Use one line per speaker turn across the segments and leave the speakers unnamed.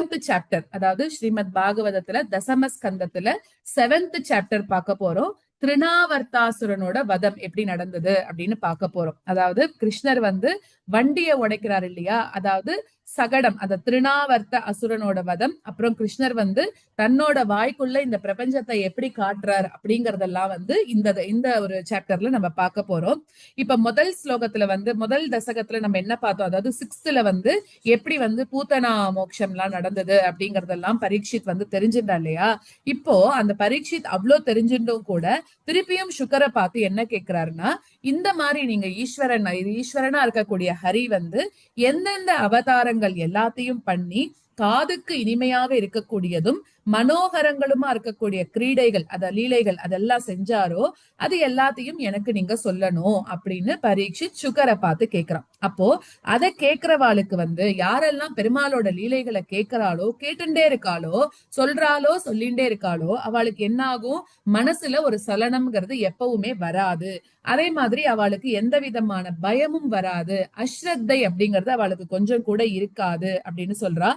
Seventh chapter அதாவது ஸ்ரீமத் பாகவதத்துல தசம ஸ்கந்தத்துல செவன்த் சாப்டர் பார்க்க போறோம். திருநாவர்த்தாசுரனோட வதம் எப்படி நடந்தது அப்படின்னு பார்க்க போறோம். அதாவது கிருஷ்ணர் வந்து வண்டியை உடைக்கிறார் இல்லையா? அதாவது சகடம் அந்த திருநாவர்த்த அசுரனோட வதம் அப்புறம் கிருஷ்ணர் வந்து தன்னோட வாய்க்குள்ள இந்த பிரபஞ்சத்தை எப்படி காட்டுறார் அப்படிங்கறதெல்லாம் வந்து இந்த இந்த ஒரு சாப்டர்ல நம்ம பார்க்க போறோம். இப்ப முதல் ஸ்லோகத்துல வந்து முதல் தசகத்துல நம்ம என்ன பார்த்தோம்? அதாவது சிக்ஸ்த்ல வந்து எப்படி வந்து பூத்தனா மோட்சம் எல்லாம் நடந்தது அப்படிங்கறதெல்லாம் பரீட்சித் வந்து தெரிஞ்சிருந்தா இல்லையா? இப்போ அந்த பரீட்சித் அவ்வளோ தெரிஞ்சிருந்தும் கூட திருப்பியும் சுக்கரை பார்த்து என்ன கேக்குறாருன்னா இந்த மாதிரி நீங்க ஈஸ்வரன் ஈஸ்வரனா இருக்கக்கூடிய ஹரி வந்து எந்தெந்த அவதாரங்கள் எல்லாத்தையும் பண்ணி காதுக்கு இனிமையாக இருக்கக்கூடியதும் மனோகரங்களுமா இருக்கக்கூடிய கிரீடைகள் அத லீலைகள் அதெல்லாம் செஞ்சாரோ அது எல்லாத்தையும் எனக்கு நீங்க சொல்லணும் அப்படின்னு பரீட்சி சுகரை பார்த்து கேக்குறான். அப்போ அதை கேக்குறவாளுக்கு வந்து யாரெல்லாம் பெருமாளோட லீலைகளை கேட்கிறாளோ கேட்டுண்டே இருக்காளோ சொல்றாளோ சொல்லிண்டே இருக்காளோ அவளுக்கு என்ன ஆகும் மனசுல ஒரு சலனம்ங்கிறது எப்பவுமே வராது. அதே மாதிரி அவளுக்கு எந்த விதமான பயமும் வராது. அஸ்ரத்தை அப்படிங்கறது அவளுக்கு கொஞ்சம் கூட இருக்காது அப்படின்னு சொல்றா.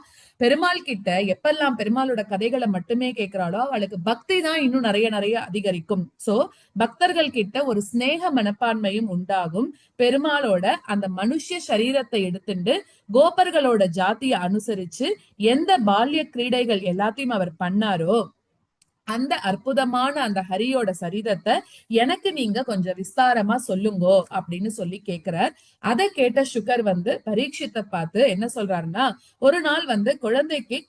பெருமாள் கிட்ட எப்பெல்லாம் பெருமாளோட கதைகளை மட்டுமே கேட்கிறாளோ அவளுக்கு பக்தி தான் இன்னும் நிறைய நிறைய அதிகரிக்கும். சோ பக்தர்கள் கிட்ட ஒரு ஸ்நேக மனப்பான்மையும் உண்டாகும். பெருமாளோட அந்த மனுஷ சரீரத்தை எடுத்துட்டு கோபர்களோட ஜாத்தியை அனுசரிச்சு எந்த பால்ய கிரீடைகள் எல்லாத்தையும் அவர் பண்ணாரோ அந்த அற்புதமான அந்த ஹரியோட சரிதத்தை எனக்கு நீங்க கொஞ்சம் விஸ்தாரமா சொல்லுங்கோ அப்படின்னு சொல்லி கேக்குறார். அதை கேட்ட சுகர் வந்து பரீட்சித்தை பார்த்து என்ன சொல்றாருன்னா ஒரு நாள் வந்து குழந்தைக்கு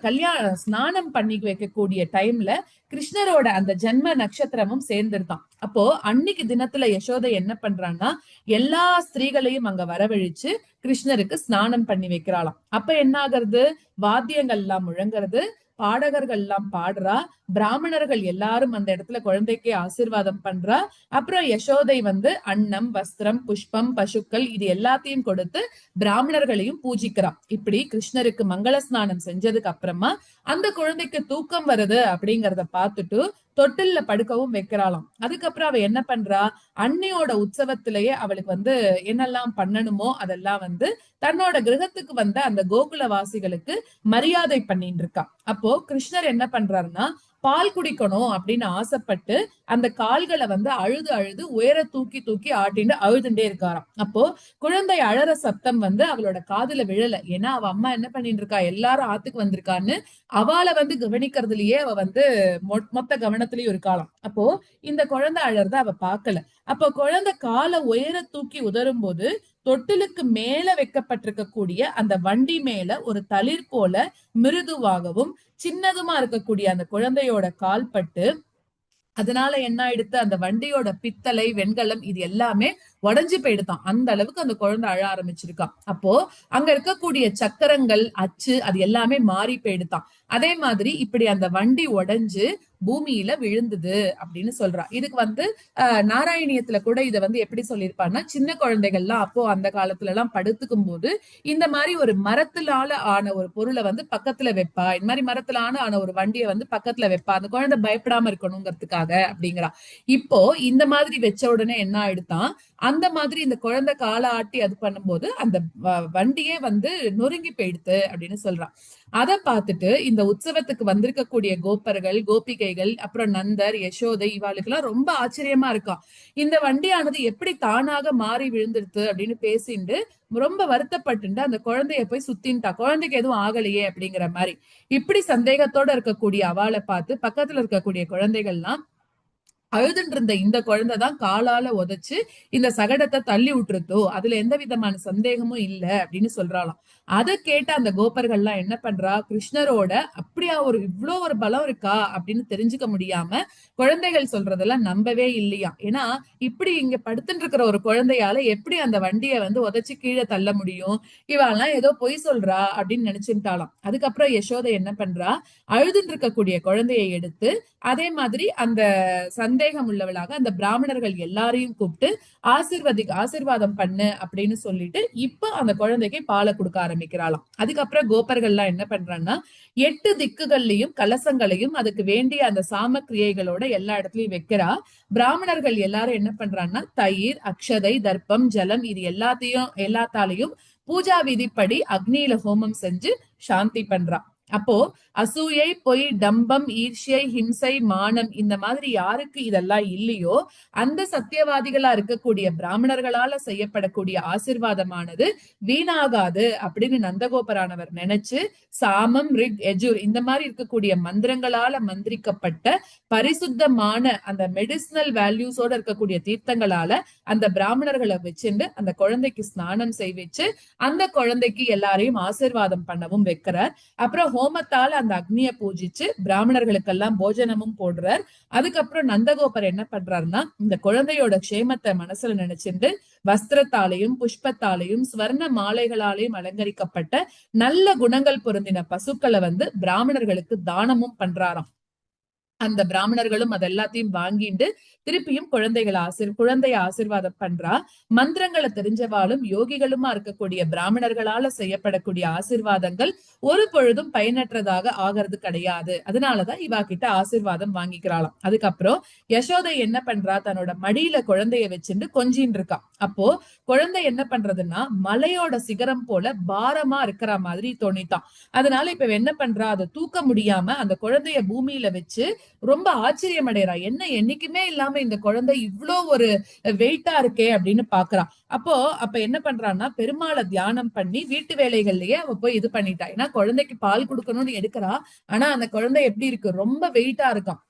கல்யாண ஸ்நானம் பண்ணி வைக்கக்கூடிய டைம்ல கிருஷ்ணரோட அந்த ஜென்ம நட்சத்திரமும் சேர்ந்துருதான் அப்போ அன்னைக்கு தினத்துல யசோதை என்ன பண்றான்னா எல்லா ஸ்திரீகளையும் அங்க வரவழிச்சு கிருஷ்ணருக்கு ஸ்நானம் பண்ணி வைக்கிறாளாம். அப்ப என்ன ஆகுறது வாத்தியங்கள் எல்லாம் முழங்குறது. பாடகர்கள் எல்லாம் பாடுறா. பிராமணர்கள் எல்லாரும் அந்த இடத்துல குழந்தைக்கு ஆசிர்வாதம் பண்றா. அப்புறம் யசோதை வந்து அன்னம் வஸ்திரம் புஷ்பம் பசுக்கள் இது எல்லாத்தையும் கொடுத்து பிராமணர்களையும் பூஜிக்கிறா. இப்படி கிருஷ்ணருக்கு மங்கள ஸ்நானம் செஞ்சதுக்கு அப்புறமா அந்த குழந்தைக்கு தூக்கம் வருது அப்படிங்கறத பார்த்துட்டு தொட்டில்ல படுக்கவும் வைக்கிறாளாம். அதுக்கப்புறம் அவ என்ன பண்றா? அன்னையோட உற்சவத்திலேயே அவளுக்கு வந்து என்னெல்லாம் பண்ணணுமோ அதெல்லாம் வந்து தன்னோட கிரகத்துக்கு வந்த அந்த கோகுல வாசிகளுக்கு மரியாதை பண்ணிட்டு இருக்கா. அப்போ கிருஷ்ணர் என்ன பண்றாருன்னா பால் குடிக்கணும் அப்படின்னு ஆசைப்பட்டு அந்த கால்களை வந்து அழுது அழுது உயர தூக்கி தூக்கி ஆட்டின்னு அழுதுண்டே இருக்காராம். அப்போ குழந்தை அழற சத்தம் வந்து அவளோட காதுல விழல. ஏன்னா அவ அம்மா என்ன பண்ணிட்டு இருக்கா எல்லாரும் ஆத்துக்கு வந்திருக்கான்னு அவளை வந்து கவனிக்கிறதுலயே அவ வந்து மொத்த கவனத்திலயும் இருக்காளாம். அப்போ இந்த குழந்தை அழறத அவ பாக்கல. அப்போ குழந்தை காலை உயர தூக்கி உதரும் போது தொட்டிலுக்கு மேல வைக்கப்பட்டிருக்கக்கூடிய அந்த வண்டி மேல ஒரு தளிர் போல மிருதுவாகவும் சின்னதுமா இருக்கக்கூடிய அந்த குழந்தையோட கால்பட்டு அதனால என்ன ஆயிடுத்து? அந்த வண்டியோட பித்தளை வெண்கலம் இது எல்லாமே உடஞ்சு போயிடுதான். அந்த அளவுக்கு அந்த குழந்தை அழ ஆரம்பிச்சிருக்கான். அப்போ அங்க இருக்கக்கூடிய சக்கரங்கள் அச்சு அது எல்லாமே மாறி போயிடுதான். அதே மாதிரி இப்படி அந்த வண்டி உடைஞ்சு பூமியில விழுந்தது அப்படின்னு சொல்றா இதுக்கு வந்து அஹ் நாராயணியத்துல கூட இதை வந்து எப்படி சொல்லியிருப்பான்னா சின்ன குழந்தைகள்லாம் அப்போ அந்த காலத்துல எல்லாம் படுத்துக்கும் போது இந்த மாதிரி ஒரு மரத்திலால ஆன ஒரு பொருளை வந்து பக்கத்துல வைப்பா. இந்த மாதிரி மரத்திலான ஆன ஒரு வண்டியை வந்து பக்கத்துல வைப்பா. அந்த குழந்தை பயப்படாம இருக்கணுங்கிறதுக்காக அப்படிங்கிறா இப்போ இந்த மாதிரி வச்ச உடனே என்ன ஆயிடுதான்? அந்த மாதிரி இந்த குழந்தை காலை ஆட்டி அது பண்ணும்போது அந்த வண்டியே வந்து நொறுங்கி போயிடுது அப்படின்னு சொல்றான். அதை பார்த்துட்டு இந்த உற்சவத்துக்கு வந்திருக்கக்கூடிய கோப்பர்கள் கோபிகைகள் அப்புறம் நந்தர் யசோதை இவாளுக்கெல்லாம் ரொம்ப ஆச்சரியமா இருக்கும் இந்த வண்டியானது எப்படி தானாக மாறி விழுந்துருது அப்படின்னு பேசிட்டு ரொம்ப வருத்தப்பட்டு அந்த குழந்தைய போய் சுத்தின்ட்டா. குழந்தைக்கு எதுவும் ஆகலையே அப்படிங்கிற மாதிரி. இப்படி சந்தேகத்தோட இருக்கக்கூடிய அவளை பார்த்து பக்கத்துல இருக்கக்கூடிய குழந்தைகள்லாம் அழுதுட்டு இருந்த இந்த குழந்தைதான் காலால உதைச்சு இந்த சகடத்தை தள்ளி விட்டுருத்தோ? அதுல எந்த விதமான சந்தேகமும் இல்ல அப்படின்னு சொல்றாளாம். அதை கேட்ட அந்த கோபர்கள்லாம் என்ன பண்றா? கிருஷ்ணரோட அப்படியா ஒரு இவ்வளோ ஒரு பலம் இருக்கா? அப்படின்னு தெரிஞ்சுக்க முடியாம குழந்தைகள் சொல்றதெல்லாம் நம்பவே இல்லையா ஏன்னா இப்படி இங்க படுத்துட்டு இருக்கிற ஒரு குழந்தையால எப்படி அந்த வண்டியை வந்து உதைச்சு கீழே தள்ள முடியும்? இவாள்லாம் ஏதோ பொய் சொல்றா அப்படின்னு நினைச்சுட்டாலாம் அதுக்கப்புறம் யசோதை என்ன பண்றா? அழுதுன்னு இருக்கக்கூடிய குழந்தையை எடுத்து அதே மாதிரி அந்த சந்தேகம் உள்ளவளாக அந்த பிராமணர்கள் எல்லாரையும் கூப்பிட்டு ஆசிர்வதி ஆசிர்வாதம் பண்ணு அப்படின்னு சொல்லிட்டு இப்ப அந்த குழந்தைக்கு பாலை கொடுக்க ஆரம்பிக்கிறாளாம். அதுக்கப்புறம் கோபர்கள்லாம் என்ன பண்றாங்கன்னா எட்டு திக்குகள்லயும் கலசங்களையும் அதுக்கு வேண்டிய அந்த சாமக்கிரியைகளோட எல்லா இடத்துலயும் வைக்கிறா. பிராமணர்கள் எல்லாரும் என்ன பண்றாங்கன்னா தயிர் அக்ஷதை தர்ப்பம் ஜலம் இது எல்லாத்தையும் எல்லாத்தாலையும் பூஜா விதிப்படி அக்னியில ஹோமம் செஞ்சு சாந்தி பண்றான் அப்போ அசூயை பொய் டம்பம் ஈர்ஷியை ஹிம்சை மானம் இந்த மாதிரி யாருக்கு இதெல்லாம் இல்லையோ அந்த சத்தியவாதிகளா இருக்கக்கூடிய பிராமணர்களால செய்யப்படக்கூடிய ஆசிர்வாதமானது வீணாகாது அப்படின்னு நந்தகோபரானவர் நினைச்சு சாமம் ரிக் எஜூர் இந்த மாதிரி இருக்கக்கூடிய மந்திரங்களால மந்திரிக்கப்பட்ட பரிசுத்தமான அந்த மெடிசினல் வேல்யூஸோட இருக்கக்கூடிய தீர்த்தங்களால அந்த பிராமணர்களை வச்சுட்டு அந்த குழந்தைக்கு ஸ்நானம் செய்விச்சு அந்த குழந்தைக்கு எல்லாரையும் ஆசிர்வாதம் பண்ணவும் வைக்கிறார். அப்புறம் ஹோமத்தால அந்த அக்னியை பூஜிச்சு பிராமணர்களுக்கெல்லாம் போஜனமும் போடுறார். அதுக்கப்புறம் நந்தகோபர் என்ன பண்றாருன்னா இந்த குழந்தையோட க்ஷேமத்தை மனசுல நினைச்சிருந்து வஸ்திரத்தாலையும் புஷ்பத்தாலையும் ஸ்வர்ண மாலைகளாலையும் அலங்கரிக்கப்பட்ட நல்ல குணங்கள் பொருந்தின பசுக்களை வந்து பிராமணர்களுக்கு தானமும் பண்றாராம். அந்த பிராமணர்களும் அது எல்லாத்தையும் வாங்கிட்டு திருப்பியும் குழந்தைகளை ஆசிர் குழந்தைய ஆசிர்வாதம் பண்றா. மந்திரங்களை தெரிஞ்சவாலும் யோகிகளுமா இருக்கக்கூடிய பிராமணர்களால செய்யப்படக்கூடிய ஆசிர்வாதங்கள் ஒரு பொழுதும் பயனற்றதாக ஆகிறது கிடையாது. அதனாலதான் இவா கிட்ட ஆசிர்வாதம் வாங்கிக்கிறாளாம். அதுக்கப்புறம் யசோதை என்ன பண்றா? தன்னோட மடியில குழந்தைய வச்சுட்டு கொஞ்சின்னு இருக்கா. அப்போ குழந்தை என்ன பண்றதுன்னா மலையோட சிகரம் போல பாரமா இருக்கிற மாதிரி தோணித்தான் அதனால இப்ப என்ன பண்றா? அதை தூக்க முடியாம அந்த குழந்தைய பூமியில வச்சு ரொம்ப ஆச்சரியம் அடைறா என்ன என்னைக்குமே இல்லாம இந்த குழந்தை இவ்வளோ ஒரு வெயிட்டா இருக்கே அப்படின்னு பாக்குறா. அப்போ அப்ப என்ன பண்றான்னா பெருமாளை தியானம் பண்ணி வீட்டு வேலைகள்லயே அவ போய் இது பண்ணிட்டா. ஏன்னா குழந்தைக்கு பால் கொடுக்கணும்னு எடுக்கிறா. ஆனா அந்த குழந்தை எப்படி இருக்கு? ரொம்ப வெயிட்டா இருக்கான்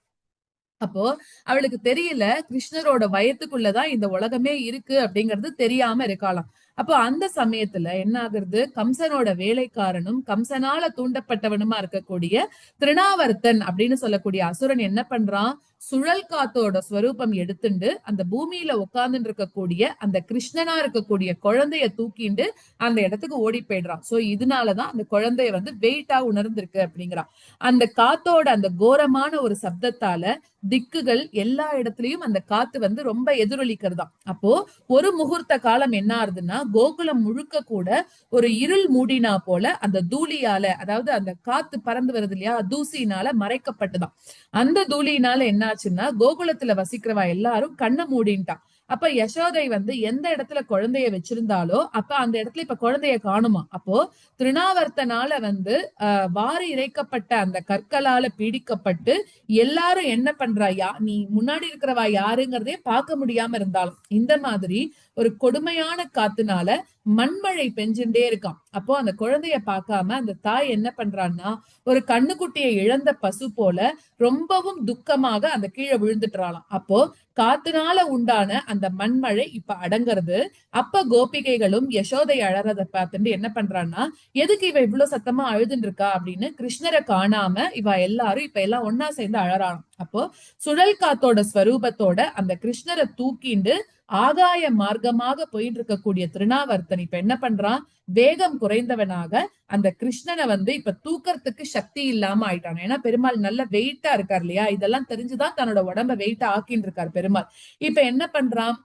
அப்போ அவளுக்கு தெரியல கிருஷ்ணரோட வயத்துக்குள்ளதான் இந்த உலகமே இருக்கு அப்படிங்கிறது தெரியாம இருக்காளாம். அப்போ அந்த சமயத்துல என்ன ஆகுறது கம்சனோட வேலைக்காரனும் கம்சனால தூண்டப்பட்டவனுமா இருக்கக்கூடிய திருணாவர்த்தன் அப்படின்னு சொல்லக்கூடிய அசுரன் என்ன பண்றான்? சுழல் காத்தோட ஸ்வரூபம் எடுத்துண்டு அந்த பூமியில உட்கார்ந்துட்டு இருக்கக்கூடிய அந்த கிருஷ்ணனா இருக்கக்கூடிய குழந்தைய தூக்கிண்டு அந்த இடத்துக்கு ஓடி போயிடுறான். சோ இதனாலதான் அந்த குழந்தைய வந்து வெயிட்டா உணர்ந்திருக்கு அப்படிங்கிறான் அந்த காத்தோட அந்த கோரமான ஒரு சப்தத்தால திக்குகள் எல்லா இடத்துலயும் அந்த காத்து வந்து ரொம்ப எதிரொலிக்கிறதாம். அப்போ ஒரு முகூர்த்த காலம் என்ன ஆகுதுன்னா கோகுலம் முழுக்க கூட ஒரு இருள் மூடினா போல அந்த தூளியால அதாவது அந்த காத்து பறந்து வருது இல்லையா தூசினால மறைக்கப்பட்டுதான் அந்த தூளியினால என்ன என்னாச்சுன்னா கோகுலத்துல வசிக்கிறவா எல்லாரும் கண்ணை மூடின்ட்டான். அப்ப யசோதை வந்து எந்த இடத்துல குழந்தைய வச்சிருந்தாலோ அப்ப அந்த இடத்துல இப்ப குழந்தைய காணுமா? அப்போ திருணாவர்த்தனால வந்து அஹ் வாரி இறைக்கப்பட்ட அந்த கற்களால பீடிக்கப்பட்டு எல்லாரும் என்ன பண்றா? யா நீ முன்னாடி இருக்கிறவா யாருங்கிறதே பார்க்க முடியாம இருந்தாலும் இந்த மாதிரி ஒரு கொடுமையான காத்துனால மண்மழை பெஞ்சுட்டே இருக்கான் அப்போ அந்த குழந்தைய பார்க்காம அந்த தாய் என்ன பண்றான்னா ஒரு கண்ணுக்குட்டியை இழந்த பசு போல ரொம்பவும் துக்கமாக அந்த கீழே விழுந்துட்டுறாளாம். அப்போ காத்துனால உண்டான அந்த மண்மழை இப்ப அடங்குறது அப்ப கோபிகைகளும் யசோதை அழறத பார்த்துட்டு என்ன பண்றான்னா எதுக்கு இவ இவ்வளவு சத்தமா அழுதுன்னு இருக்கா அப்படின்னு கிருஷ்ணரை காணாம இவ எல்லாரும் இப்ப எல்லாம் ஒன்னா சேர்ந்து அழறான் அப்போ சுழல் காத்தோட ஸ்வரூபத்தோட அந்த கிருஷ்ணரை தூக்கிண்டு ஆகாய மார்க்கமாக போயிட்டு இருக்கக்கூடிய திருநாவர்த்தன் இப்ப என்ன பண்றான்? வேகம் குறைந்தவனாக அந்த கிருஷ்ணனை வந்து இப்ப தூக்கறதுக்கு சக்தி இல்லாம ஆயிட்டான். ஏன்னா பெருமாள் நல்ல வெயிட்டா இருக்கார் இல்லையா? இதெல்லாம் தெரிஞ்சுதான் தன்னோட உடம்ப வெயிட்டா ஆக்கின்னு இருக்கார் பெருமாள். இப்ப என்ன பண்றான்?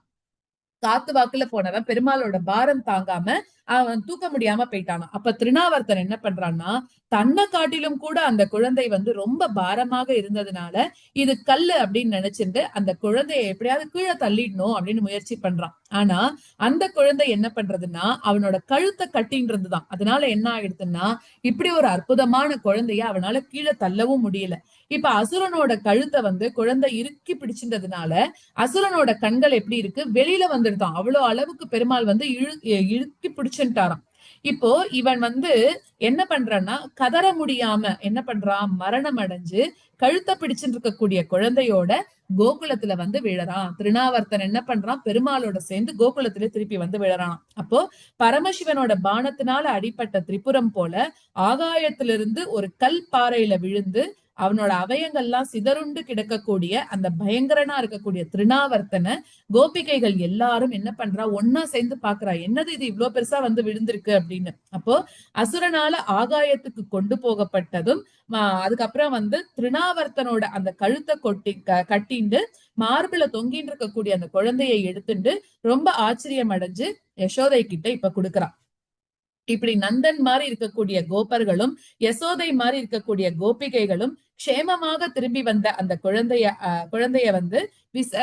காத்து வாக்குல போனவன் பெருமாளோட பாரம் தாங்காம அவன் தூக்க முடியாம போயிட்டானா அப்ப திருநாவர்த்தன் என்ன பண்றான்னா தன்னை காட்டிலும் கூட அந்த குழந்தை வந்து ரொம்ப பாரமாக இருந்ததுனால இது கல்லு அப்படின்னு நினைச்சிட்டு அந்த குழந்தைய எப்படியாவது கீழே தள்ளிடணும் அப்படின்னு முயற்சி பண்றான். ஆனா அந்த குழந்தை என்ன பண்றதுன்னா அவனோட கழுத்தை கட்டின்றதுதான் அதனால என்ன ஆயிடுதுன்னா இப்படி ஒரு அற்புதமான குழந்தைய அவனால கீழே தள்ளவும் முடியல. இப்ப அசுரனோட கழுத்தை வந்து குழந்தை இறுக்கி பிடிச்சிருந்ததுனால அசுரனோட கண்கள் எப்படி இருக்கு? வெளியில வந்துருதான் அவ்வளவு அளவுக்கு பெருமாள் வந்து இழு இழுக்கி பிடிச்சுட்டாராம் இப்போ இவன் வந்து என்ன பண்றான்னா கதற முடியாம என்ன பண்றான்? மரணம் அடைஞ்சு கழுத்தை பிடிச்சுட்டு இருக்கக்கூடிய குழந்தையோட கோகுலத்துல வந்து விழறான். திருநாவர்த்தன் என்ன பண்றான்? பெருமாளோட சேர்ந்து கோகுலத்துல திருப்பி வந்து விழறான் அப்போ பரமசிவனோட பானத்தினால அடிப்பட்ட திரிபுரம் போல ஆகாயத்திலிருந்து ஒரு கல் பாறையில விழுந்து அவனோட அவயங்கள்லாம் சிதறுண்டு கிடக்கக்கூடிய அந்த பயங்கரனா இருக்கக்கூடிய திருநாவர்த்தனை கோபிகைகள் எல்லாரும் என்ன பண்றா? ஒன்னா சேர்ந்து பாக்குறா. என்னது இது இவ்வளவு பெருசா வந்து விழுந்திருக்கு அப்படின்னு. அப்போ அசுரனால ஆகாயத்துக்கு கொண்டு போகப்பட்டதும் அதுக்கப்புறம் வந்து திருநாவர்த்தனோட அந்த கழுத்தை கொட்டி கட்டிண்டு மார்பிள தொங்கின்னு இருக்கக்கூடிய அந்த குழந்தையை எடுத்துட்டு ரொம்ப ஆச்சரியம் அடைஞ்சு யசோதை கிட்ட இப்ப கொடுக்குறான் இப்படி நந்தன் மாதிரி இருக்கக்கூடிய கோபர்களும் யசோதை மாதிரி இருக்கக்கூடிய கோபிகைகளும் க்ஷேமமாக திரும்பி வந்த அந்த குழந்தைய குழந்தைய வந்து விஸ்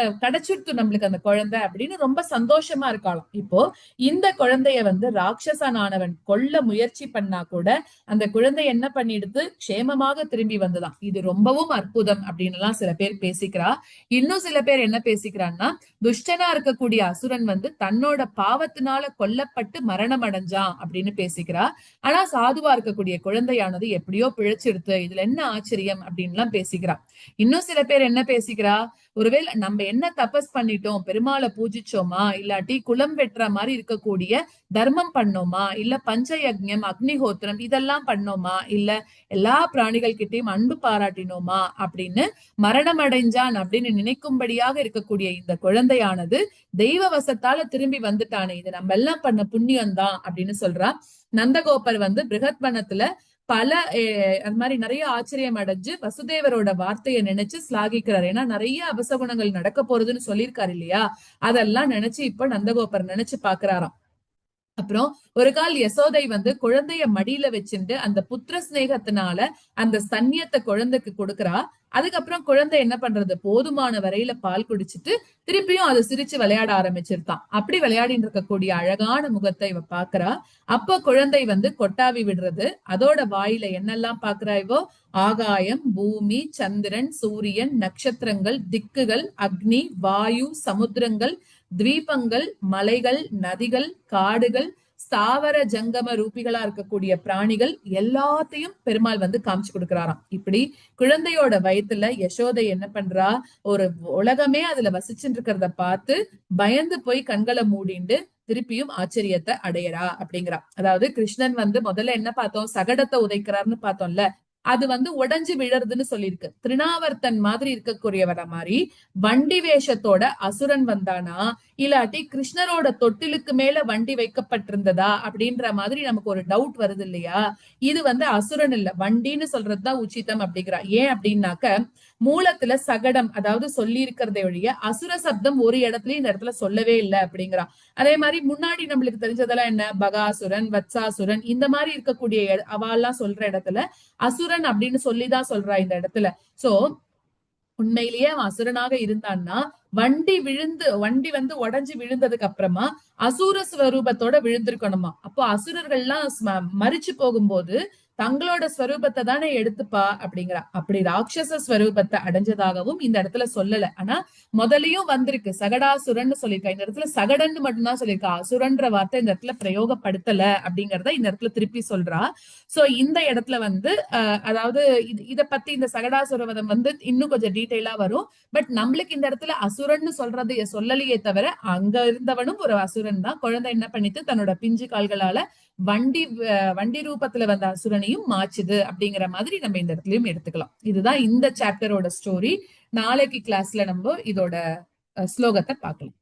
நம்மளுக்கு அந்த குழந்தை அப்படின்னு ரொம்ப சந்தோஷமா இருக்கலாம் இப்போ இந்த குழந்தைய வந்து ராட்சசனானவன் கொல்ல முயற்சி பண்ணா கூட அந்த குழந்தை என்ன பண்ணிடுது? க்ஷேமமாக திரும்பி வந்துதான். இது ரொம்பவும் அற்புதம் அப்படின்னு எல்லாம் சில பேர் பேசிக்கிறா. இன்னும் சில பேர் என்ன பேசிக்கிறான்னா துஷ்டனா இருக்கக்கூடிய அசுரன் வந்து தன்னோட பாவத்தினால கொல்லப்பட்டு மரணம் அடைஞ்சான் அப்படின்னு பேசிக்கிறா. ஆனா சாதுவா இருக்கக்கூடிய குழந்தையானது எப்படியோ பிழைச்சிடுத்து இதுல என்ன ஆச்சரியம் அப்படின்லாம் பேசிக்கிறா. இன்னும் சில பேர் என்ன பேசிக்கிறா? ஒருவேளை நம்ம என்ன தபஸ் பண்ணிட்டோம்? பெருமாளை பூஜிச்சோமா? இல்லாட்டி குலம் வெட்டுற மாதிரி இருக்கக்கூடிய தர்மம் பண்ணோமா? இல்ல பஞ்சயஜம் அக்னிஹோத்திரம் இதெல்லாம் பண்ணோமா? இல்ல எல்லா பிராணிகள் கிட்டயும் அன்பு பாராட்டினோமா? அப்படின்னு மரணம் அடைஞ்சான் அப்படின்னு நினைக்கும்படியாக இருக்கக்கூடிய இந்த குழந்தையானது தெய்வ வசத்தால திரும்பி வந்துட்டானே. இது நம்ம எல்லாம் பண்ண புண்ணியம் தான் அப்படின்னு சொல்றா. நந்தகோபர் வந்து பிருகத்வனத்துல பல அஹ், அந்த மாதிரி நிறைய ஆச்சரியம் அடைஞ்சு வசுதேவரோட வார்த்தையை நினைச்சு ஸ்லாகிக்கிறார் ஏன்னா நிறைய அபசகுணங்கள் நடக்க போறதுன்னு சொல்லியிருக்காரு இல்லையா? அதெல்லாம் நினைச்சு இப்ப நந்தகோபர் நினைச்சு பாக்குறாராம். அப்புறம் ஒரு கால் யசோதை வந்து குழந்தைய மடியில வச்சுட்டு அந்த புத்திர சிநேகத்தினால அந்த சன்னியத்தை குழந்தைக்கு கொடுக்கறா. அதுக்கப்புறம் குழந்தை என்ன பண்றது? போதுமான வரையில பால் குடிச்சிட்டு திருப்பியும் அது சிரிச்சு விளையாட ஆரம்பிச்சிருத்தான் அப்படி விளையாடிட்டு இருக்கக்கூடிய அழகான முகத்தை இவ பாக்குறா அப்ப குழந்தை வந்து கொட்டாவி விடுறது. அதோட வாயில என்னெல்லாம் பாக்குறா இவோ? ஆகாயம் பூமி சந்திரன் சூரியன் நட்சத்திரங்கள் திக்குகள் அக்னி வாயு சமுத்திரங்கள் துவீபங்கள் மலைகள் நதிகள் காடுகள் ஸ்தாவர ஜங்கம ரூபிகளா இருக்கக்கூடிய பிராணிகள் எல்லாத்தையும் பெருமாள் வந்து காமிச்சு கொடுக்கிறாராம். இப்படி குழந்தையோட வயத்துல யசோதை என்ன பண்றா? ஒரு உலகமே அதுல வசிச்சுட்டு இருக்கிறத பார்த்து பயந்து போய் கண்களை மூடிண்டு திருப்பியும் ஆச்சரியத்தை அடையறா அப்படிங்கிறா. அதாவது கிருஷ்ணன் வந்து முதல்ல என்ன பார்த்தோம்? சகடத்தை உதைக்கிறார்னு பார்த்தோம்ல. அது வந்து உடைஞ்சு விழறதுன்னு சொல்லியிருக்கு. திருநாவர்த்தன் மாதிரி இருக்கக்கூடியவர மாதிரி வண்டி வேஷத்தோட அசுரன் வந்தானா? இல்லாட்டி கிருஷ்ணரோட தொட்டிலுக்கு மேல வண்டி வைக்கப்பட்டிருந்ததா? அப்படின்ற மாதிரி நமக்கு ஒரு டவுட் வருது இல்லையா? இது வந்து அசுரன் இல்ல. வண்டின்னு சொல்றதுதான் உச்சிதம் அப்படிங்கிறா. ஏன் அப்படின்னாக்க மூலத்துல சகடம் அதாவது சொல்லி இருக்கிறதை ஒழிய அசுர சப்தம் ஒரு இடத்துலயும் இந்த இடத்துல சொல்லவே இல்லை அப்படிங்கிறா. அதே மாதிரி முன்னாடி நம்மளுக்கு தெரிஞ்சதெல்லாம் என்ன? பகாசுரன் வத்சாசுரன் இந்த மாதிரி இருக்கக்கூடிய அவெல்லாம் சொல்ற இடத்துல அசுர அசுரன் அப்படின்னு சொல்லிதான் சொல்றா இந்த இடத்துல. சோ உண்மையிலேயே அவன் அசுரனாக இருந்தான்னா வண்டி விழுந்து வண்டி வந்து உடைஞ்சு விழுந்ததுக்கு அப்புறமா அசுர ஸ்வரூபத்தோட விழுந்திருக்கணுமா? அப்போ அசுரர்கள்லாம் மறிச்சு மரிச்சு போகும்போது தங்களோட ஸ்வரூபத்தை தானே எடுத்துப்பா அப்படிங்கிறா அப்படி ராட்சச ஸ்வரூபத்தை அடைஞ்சதாகவும் இந்த இடத்துல சொல்லல. ஆனா முதலையும் வந்திருக்கு. சகடாசுரன் சொல்லியிருக்கா. இந்த இடத்துல சகடன்னு மட்டும்தான் சொல்லியிருக்கா. அசுரன்ற வார்த்தை இந்த இடத்துல பிரயோகப்படுத்தல அப்படிங்கறத இந்த இடத்துல திருப்பி சொல்றா. சோ இந்த இடத்துல வந்து அதாவது இது- இத பத்தி இந்த சகடாசுரவதம் வந்து இன்னும் கொஞ்சம் டீட்டெயிலா வரும். பட் நம்மளுக்கு இந்த இடத்துல அசுரன்னு சொல்றது சொல்லலையே தவிர அங்க இருந்தவனும் ஒரு அசுரன் தான். குழந்தை என்ன பண்ணிட்டு தன்னோட பிஞ்சு கால்களால வண்டி வண்டி ரூபத்துல வந்த அசுரனையும் மாச்சுது அப்படிங்கிற மாதிரி நம்ம இந்த இடத்துலயும் எடுத்துக்கலாம். இதுதான் இந்த சாப்டரோட ஸ்டோரி நாளைக்கு கிளாஸ்ல நம்ம இதோட ஸ்லோகத்தை பார்க்கலாம்.